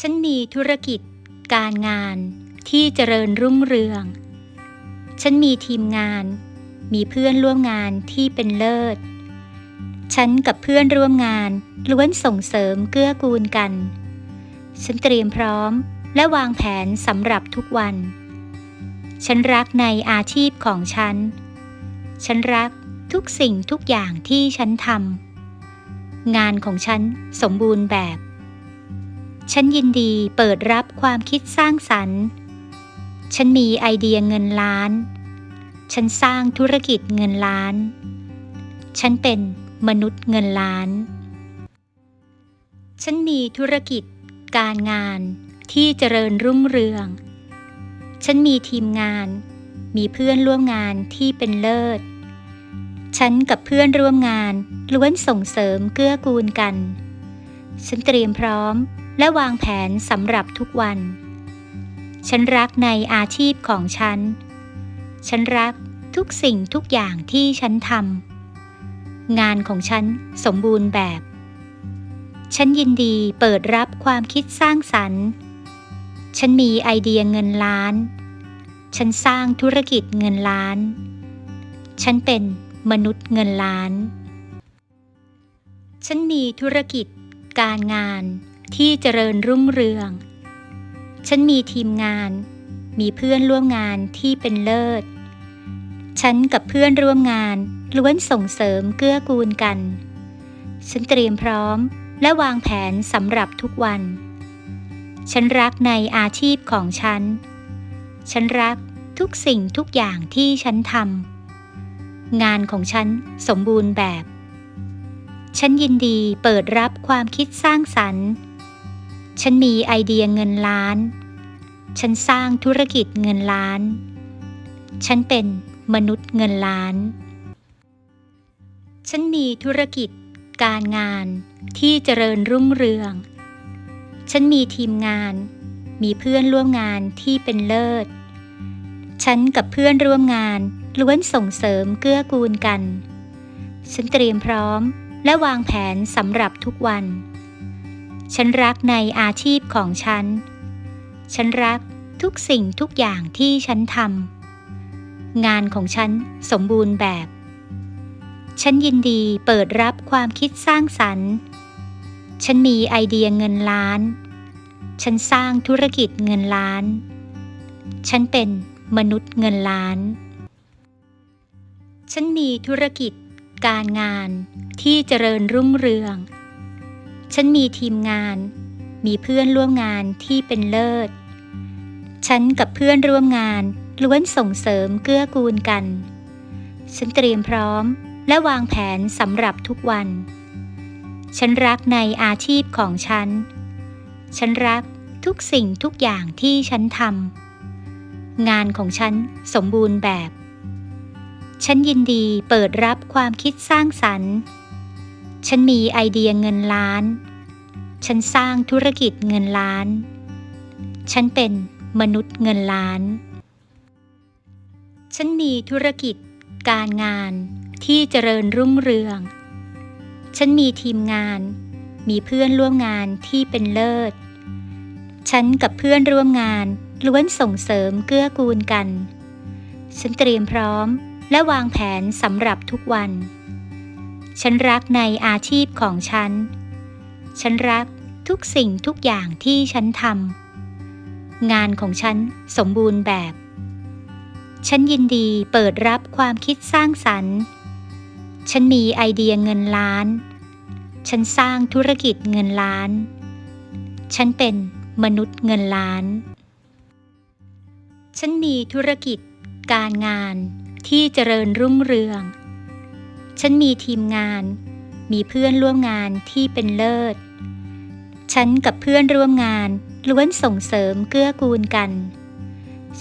ฉันมีธุรกิจ การงานที่เจริญรุ่งเรือง ฉันมีทีมงาน มีเพื่อนร่วมงานที่เป็นเลิศ ฉันกับเพื่อนร่วมงานล้วนส่งเสริมเกื้อกูลกัน ฉันเตรียมพร้อมและวางแผนสำหรับทุกวัน ฉันรักในอาชีพของฉัน ฉันรักทุกสิ่งทุกอย่างที่ฉันทำงานของฉันสมบูรณ์แบบ ฉันยินดีเปิดรับความคิดสร้างสรรค์ ฉันมีไอเดียเงินล้าน ฉันสร้างธุรกิจเงินล้าน ฉันเป็นมนุษย์เงินล้าน ฉันมีธุรกิจการงานที่เจริญรุ่งเรือง ฉันมีทีมงาน มีเพื่อนร่วมงานที่เป็นเลิศ ฉันกับเพื่อนร่วมงานล้วนส่งเสริมเกื้อกูลกัน ฉันเตรียมพร้อม และวางแผนสำหรับทุกวัน ฉันรักในอาชีพของฉัน ฉันรักทุกสิ่งทุกอย่างที่ฉันทำงานของฉันสมบูรณ์แบบ ฉันยินดีเปิดรับความคิดสร้างสรรค์ ฉันมีไอเดียเงินล้าน ฉันสร้างธุรกิจเงินล้าน ฉันเป็นมนุษย์เงินล้าน ฉันมีธุรกิจการงาน ที่เจริญรุ่งเรือง ฉันมีทีมงาน มีเพื่อนร่วมงานที่เป็นเลิศ ฉันกับเพื่อนร่วมงานล้วนส่งเสริมเกื้อกูลกัน ฉันเตรียมพร้อมและวางแผนสำหรับทุกวัน ฉันรักในอาชีพของฉัน ฉันรักทุกสิ่งทุกอย่างที่ฉันทำ งานของฉันสมบูรณ์แบบ ฉันยินดีเปิดรับความคิดสร้างสรรค์ ฉันมีไอเดียเงินล้าน ฉันสร้างธุรกิจเงินล้าน ฉันเป็นมนุษย์เงินล้าน ฉันมีธุรกิจการงานที่เจริญรุ่งเรือง ฉันมีทีมงาน มีเพื่อนร่วมงานที่เป็นเลิศ ฉันกับเพื่อนร่วมงานล้วนส่งเสริมเกื้อกูลกัน ฉันเตรียมพร้อมและวางแผนสำหรับทุกวัน ฉันรักในอาชีพของฉัน ฉันรักทุกสิ่งทุกอย่างที่ฉันทำงานของฉันสมบูรณ์แบบ ฉันยินดีเปิดรับความคิดสร้างสรรค์ ฉันมีไอเดียเงินล้าน ฉันสร้างธุรกิจเงินล้าน ฉันเป็นมนุษย์เงินล้าน ฉันมีธุรกิจการงานที่เจริญรุ่งเรือง ฉันมีทีมงาน มีเพื่อนร่วมงานที่เป็นเลิศ ฉันกับเพื่อนร่วมงานล้วนส่งเสริมเกื้อกูลกัน ฉันเตรียมพร้อมและวางแผนสำหรับทุกวัน ฉันรักในอาชีพของฉัน ฉันรักทุกสิ่งทุกอย่างที่ฉันทำงานของฉันสมบูรณ์แบบ ฉันยินดีเปิดรับความคิดสร้างสรรค์ ฉันมีไอเดียเงินล้าน ฉันสร้างธุรกิจเงินล้าน ฉันเป็นมนุษย์เงินล้าน ฉันมีธุรกิจการงานที่เจริญรุ่งเรือง ฉันมีทีมงาน มีเพื่อนร่วมงานที่เป็นเลิศ ฉันกับเพื่อนร่วมงานล้วนส่งเสริมเกื้อกูลกัน ฉันเตรียมพร้อมและวางแผนสำหรับทุกวัน ฉันรักในอาชีพของฉัน ฉันรักทุกสิ่งทุกอย่างที่ฉันทำงานของฉันสมบูรณ์แบบ ฉันยินดีเปิดรับความคิดสร้างสรรค์ ฉันมีไอเดียเงินล้าน ฉันสร้างธุรกิจเงินล้าน ฉันเป็นมนุษย์เงินล้าน ฉันมีธุรกิจการงานที่เจริญรุ่งเรือง ฉันมีทีมงาน มีเพื่อนร่วมงานที่เป็นเลิศ ฉันกับเพื่อนร่วมงานล้วนส่งเสริมเกื้อกูลกัน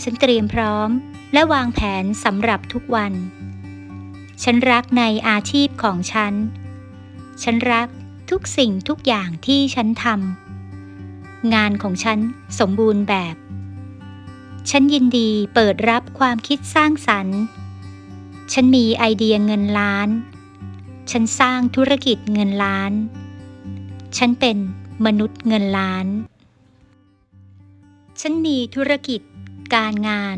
ฉันเตรียมพร้อมและวางแผนสำหรับทุกวัน ฉันรักในอาชีพของฉัน ฉันรักทุกสิ่งทุกอย่างที่ฉันทำ งานของฉันสมบูรณ์แบบ ฉันยินดีเปิดรับความคิดสร้างสรรค์ ฉันมีไอเดียเงินล้าน ฉันสร้างธุรกิจเงินล้าน ฉันเป็นมนุษย์เงินล้าน ฉันมีธุรกิจการงาน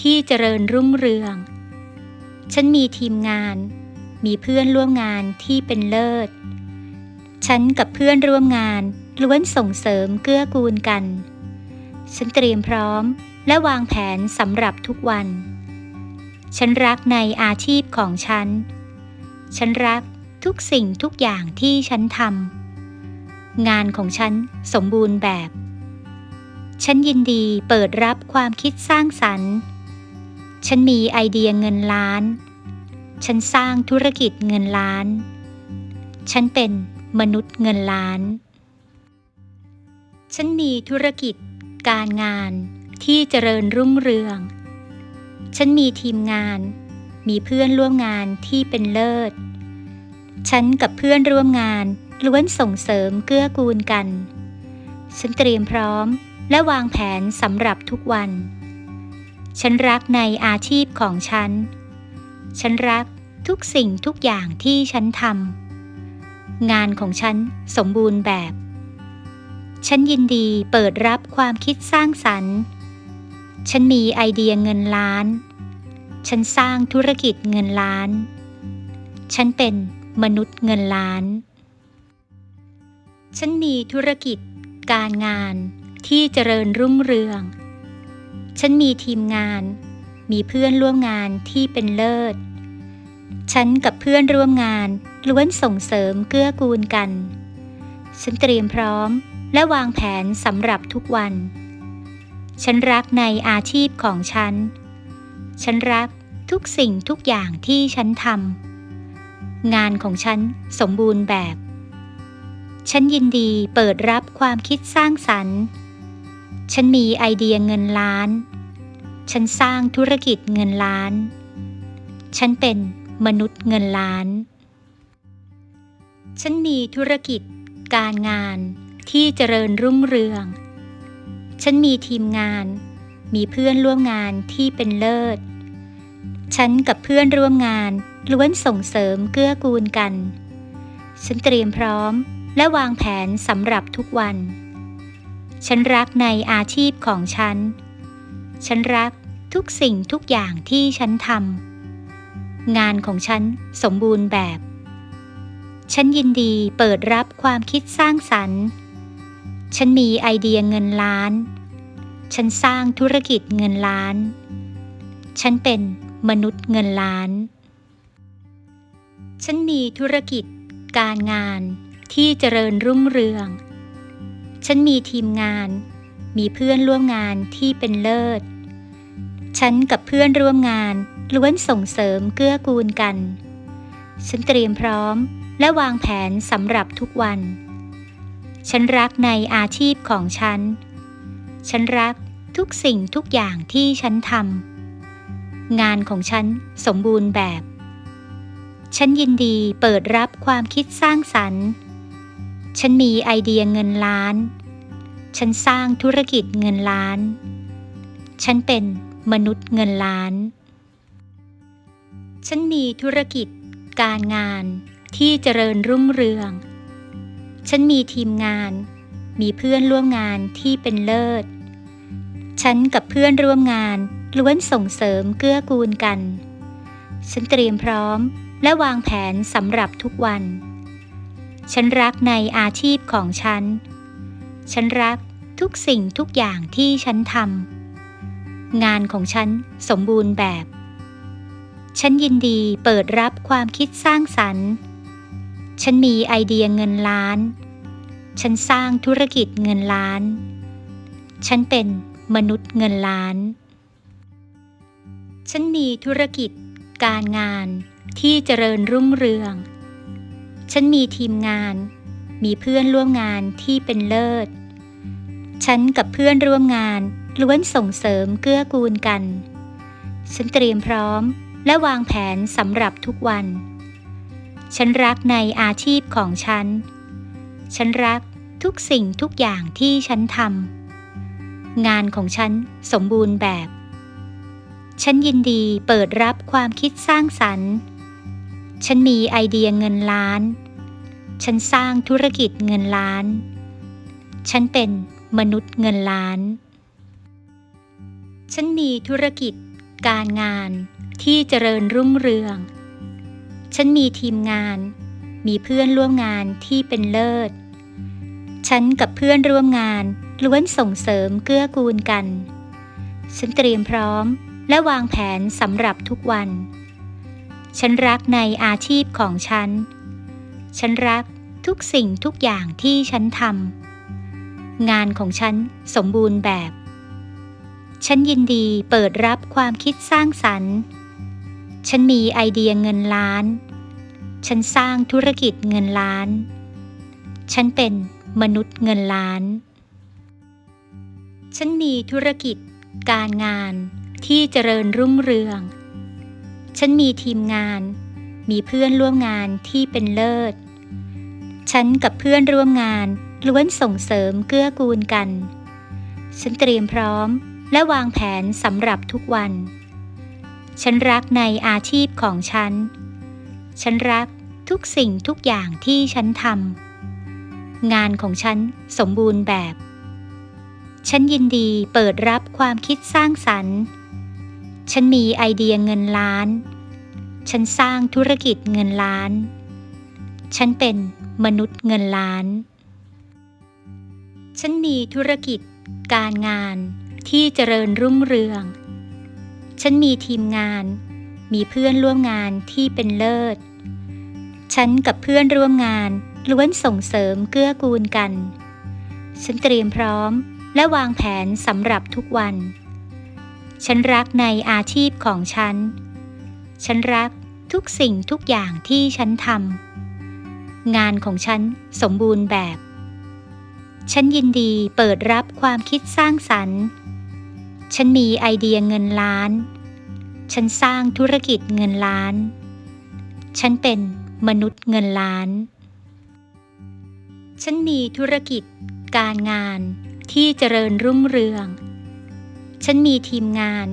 ที่เจริญรุ่งเรือง ฉันมีทีมงาน มีเพื่อนร่วมงานที่เป็นเลิศ ฉันกับเพื่อนร่วมงานล้วนส่งเสริมเกื้อกูลกัน ฉันเตรียมพร้อมและวางแผนสำหรับทุกวัน ฉันรักในอาชีพของฉัน ฉันรักทุกสิ่งทุกอย่างที่ฉันทำงานของฉันสมบูรณ์แบบ ฉันยินดีเปิดรับความคิดสร้างสรรค์ ฉันมีไอเดียเงินล้าน ฉันสร้างธุรกิจเงินล้าน ฉันเป็นมนุษย์เงินล้าน ฉันมีธุรกิจการงานที่เจริญรุ่งเรือง ฉันมีทีมงาน มีเพื่อนร่วมงานที่เป็นเลิศ ฉันกับเพื่อนร่วมงานล้วนส่งเสริมเกื้อกูลกัน ฉันเตรียมพร้อมและวางแผนสำหรับทุกวัน ฉันรักในอาชีพของฉัน ฉันรักทุกสิ่งทุกอย่างที่ฉันทำ งานของฉันสมบูรณ์แบบ ฉันยินดีเปิดรับความคิดสร้างสรรค์ ฉันมีไอเดียเงินล้าน ฉันสร้างธุรกิจเงินล้าน ฉันเป็นมนุษย์เงินล้าน ฉันมีธุรกิจ การงานที่เจริญรุ่งเรือง ฉันมีทีมงาน มีเพื่อนร่วมงานที่เป็นเลิศ ฉันกับเพื่อนร่วมงานล้วนส่งเสริมเกื้อกูลกัน ฉันเตรียมพร้อมและวางแผนสำหรับทุกวัน ฉันรักในอาชีพของฉัน ฉันรักทุกสิ่งทุกอย่างที่ฉันทำงานของฉันสมบูรณ์แบบ ฉันยินดีเปิดรับความคิดสร้างสรรค์ ฉันมีไอเดียเงินล้าน ฉันสร้างธุรกิจเงินล้าน ฉันเป็นมนุษย์เงินล้าน ฉันมีธุรกิจการงานที่เจริญรุ่งเรือง ฉันมีทีมงาน มีเพื่อนร่วมงานที่เป็นเลิศ ฉันกับเพื่อนร่วมงานล้วนส่งเสริมเกื้อกูลกัน ฉันเตรียมพร้อมและวางแผนสำหรับทุกวัน ฉันรักในอาชีพของฉัน ฉันรักทุกสิ่งทุกอย่างที่ฉันทำ งานของฉันสมบูรณ์แบบ ฉันยินดีเปิดรับความคิดสร้างสรรค์ ฉันมีไอเดียเงินล้าน ฉันสร้างธุรกิจเงินล้าน ฉันเป็นมนุษย์เงินล้าน ฉันมีธุรกิจการงานที่เจริญรุ่งเรือง ฉันมีทีมงาน มีเพื่อนร่วมงานที่เป็นเลิศ ฉันกับเพื่อนร่วมงานล้วนส่งเสริมเกื้อกูลกัน ฉันเตรียมพร้อมและวางแผนสำหรับทุกวัน ฉันรักในอาชีพของฉัน ฉันรักทุกสิ่งทุกอย่างที่ฉันทำงานของฉันสมบูรณ์แบบ ฉันยินดีเปิดรับความคิดสร้างสรรค์ ฉันมีไอเดียเงินล้าน ฉันสร้างธุรกิจเงินล้าน ฉันเป็นมนุษย์เงินล้าน ฉันมีธุรกิจการงานที่เจริญรุ่งเรือง ฉันมีทีมงาน มีเพื่อนร่วมงานที่เป็นเลิศ ฉันกับเพื่อนร่วมงานล้วนส่งเสริมเกื้อกูลกัน ฉันเตรียมพร้อมและวางแผนสำหรับทุกวัน ฉันรักในอาชีพของฉัน ฉันรักทุกสิ่งทุกอย่างที่ฉันทำงานของฉันสมบูรณ์แบบ ฉันยินดีเปิดรับความคิดสร้างสรรค์ ฉันมีไอเดียเงินล้าน ฉันสร้างธุรกิจเงินล้าน ฉันเป็นมนุษย์เงินล้าน ฉันมีธุรกิจการงานที่เจริญรุ่งเรือง ฉันมีทีมงาน มีเพื่อนร่วมงานที่เป็นเลิศ ฉันกับเพื่อนร่วมงานล้วนส่งเสริมเกื้อกูลกัน ฉันเตรียมพร้อมและวางแผนสำหรับทุกวัน ฉันรักในอาชีพของฉัน ฉันรักทุกสิ่งทุกอย่างที่ฉันทำงานของฉันสมบูรณ์แบบ ฉันยินดีเปิดรับความคิดสร้างสรรค์ ฉันมีไอเดียเงินล้าน ฉันสร้างธุรกิจเงินล้าน ฉันเป็นมนุษย์เงินล้าน ฉันมีธุรกิจการงานที่เจริญรุ่งเรือง ฉันมีทีมงาน มีเพื่อนร่วมงานที่เป็นเลิศ ฉันกับเพื่อนร่วมงานล้วนส่งเสริมเกื้อกูลกัน ฉันเตรียมพร้อมและวางแผนสำหรับทุกวัน ฉันรักในอาชีพของฉัน ฉันรักทุกสิ่งทุกอย่างที่ฉันทำงานของฉันสมบูรณ์แบบ ฉันยินดีเปิดรับความคิดสร้างสรรค์ ฉันมีไอเดียเงินล้าน ฉันสร้างธุรกิจเงินล้าน ฉันเป็นมนุษย์เงินล้าน ฉันมีธุรกิจ การงานที่เจริญรุ่งเรือง ฉันมีทีมงาน มีเพื่อนร่วมงานที่เป็นเลิศ ฉันกับเพื่อนร่วมงานล้วนส่งเสริมเกื้อกูลกัน ฉันเตรียมพร้อมและวางแผนสำหรับทุกวัน ฉันรักในอาชีพของฉัน ฉันรักทุกสิ่งทุกอย่างที่ฉันทำงานของฉันสมบูรณ์แบบ ฉันยินดีเปิดรับความคิดสร้างสรรค์ ฉันมีไอเดียเงินล้าน ฉันสร้างธุรกิจเงินล้าน ฉันเป็นมนุษย์เงินล้าน ฉันมีธุรกิจการงานที่เจริญรุ่งเรือง ฉันมีทีมงาน มีเพื่อนร่วมงานที่เป็นเลิศ ฉันกับเพื่อนร่วมงานล้วนส่งเสริมเกื้อกูลกัน ฉันเตรียมพร้อมและวางแผนสำหรับทุกวัน ฉันรักในอาชีพของฉัน ฉันรักทุกสิ่งทุกอย่างที่ฉันทำ งานของฉันสมบูรณ์แบบ ฉันยินดีเปิดรับความคิดสร้างสรรค์ ฉันมีไอเดียเงินล้าน ฉันสร้างธุรกิจเงินล้าน ฉันเป็นมนุษย์เงินล้าน ฉันมีธุรกิจการงานที่เจริญรุ่งเรือง ฉันมีทีมงาน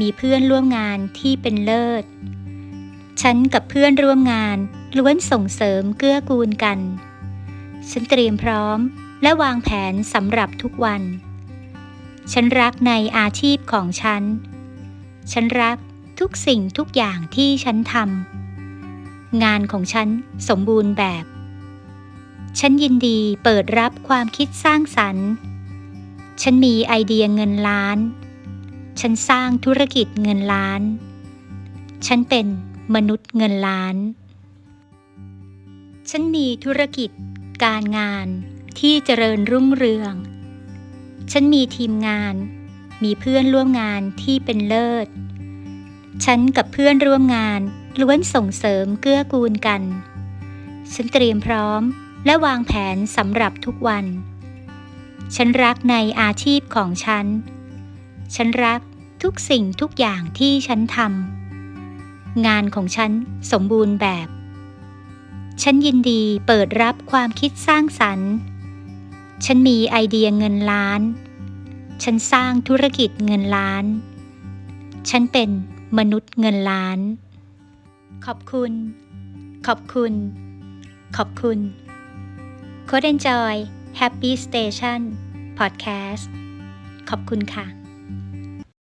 มีเพื่อนร่วมงานที่เป็นเลิศ ฉันกับเพื่อนร่วมงานล้วนส่งเสริมเกื้อกูลกัน ฉันเตรียมพร้อมและวางแผนสำหรับทุกวัน ฉันรักในอาชีพของฉัน ฉันรักทุกสิ่งทุกอย่างที่ฉันทำงานของฉันสมบูรณ์แบบ ฉันยินดีเปิดรับความคิดสร้างสรรค์ ฉันมีไอเดียเงินล้าน ฉันสร้างธุรกิจเงินล้าน ฉันเป็นมนุษย์เงินล้าน ฉันมีธุรกิจการงานที่เจริญรุ่งเรือง ฉันมีทีมงาน มีเพื่อนร่วมงานที่เป็นเลิศ ฉันกับเพื่อนร่วมงานล้วนส่งเสริมเกื้อกูลกัน ฉันเตรียมพร้อมและวางแผนสำหรับทุกวัน ฉันรักในอาชีพของฉัน ฉันรักทุกสิ่งทุกอย่างที่ฉันทำงานของฉันสมบูรณ์แบบ ฉันยินดีเปิดรับความคิดสร้างสรรค์ ฉันมีไอเดียเงินล้าน ฉันสร้างธุรกิจเงินล้าน ฉันเป็นมนุษย์เงินล้าน ขอบคุณ ขอบคุณ ขอบคุณ Code Enjoy Happy Station Podcast ขอบคุณค่ะ